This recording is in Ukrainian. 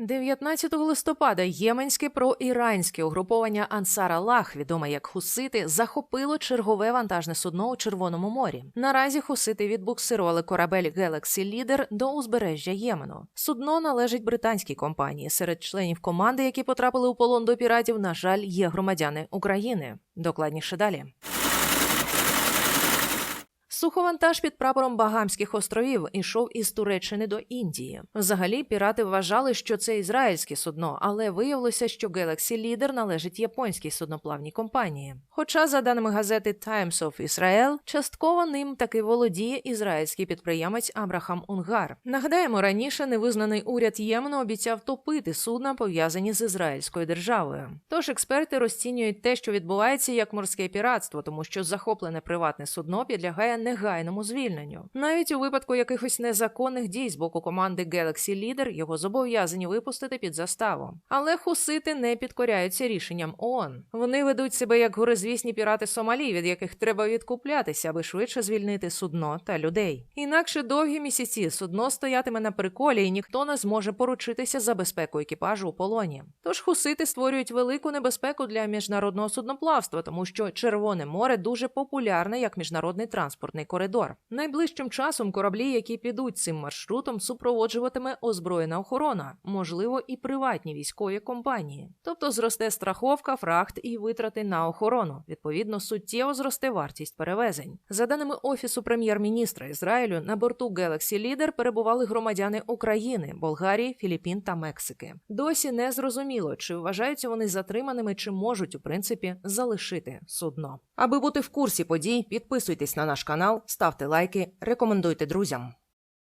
19 листопада єменське проіранське угруповання Ансар Аллах, відоме як Хусити, захопило чергове вантажне судно у Червоному морі. Наразі хусити відбуксирували корабель Galaxy Leader до узбережжя Ємену. Судно належить британській компанії. Серед членів команди, які потрапили у полон до піратів, на жаль, є громадяни України. Докладніше далі. Суховантаж під прапором Багамських островів ішов із Туреччини до Індії. Взагалі, пірати вважали, що це ізраїльське судно, але виявилося, що Galaxy Leader належить японській судноплавній компанії. Хоча, за даними газети Times of Israel, частково ним таки володіє ізраїльський підприємець Абрахам Унгар. Нагадаємо, раніше невизнаний уряд Ємену обіцяв топити судна, пов'язані з ізраїльською державою. Тож експерти розцінюють те, що відбувається, як морське піратство, тому що захоплене приватне судно підлягає негайному звільненню. Навіть у випадку якихось незаконних дій з боку команди Galaxy Leader його зобов'язані випустити під заставу. Але хусити не підкоряються рішенням ООН. Вони ведуть себе як горизвісні пірати Сомалі, від яких треба відкуплятися, аби швидше звільнити судно та людей. Інакше довгі місяці судно стоятиме на приколі, і ніхто не зможе поручитися за безпеку екіпажу у полоні. Тож хусити створюють велику небезпеку для міжнародного судноплавства, тому що Червоне море дуже популярне як міжнародний транспортний коридор. Найближчим часом кораблі, які підуть цим маршрутом, супроводжуватиме озброєна охорона, можливо, і приватні військові компанії. Тобто зросте страховка, фрахт і витрати на охорону. Відповідно, суттєво зросте вартість перевезень. За даними офісу прем'єр-міністра Ізраїлю, на борту Galaxy Leader перебували громадяни України, Болгарії, Філіппін та Мексики. Досі не зрозуміло, чи вважаються вони затриманими, чи можуть у принципі залишити судно. Аби бути в курсі подій, підписуйтесь на наш канал, ставте лайки, рекомендуйте друзям.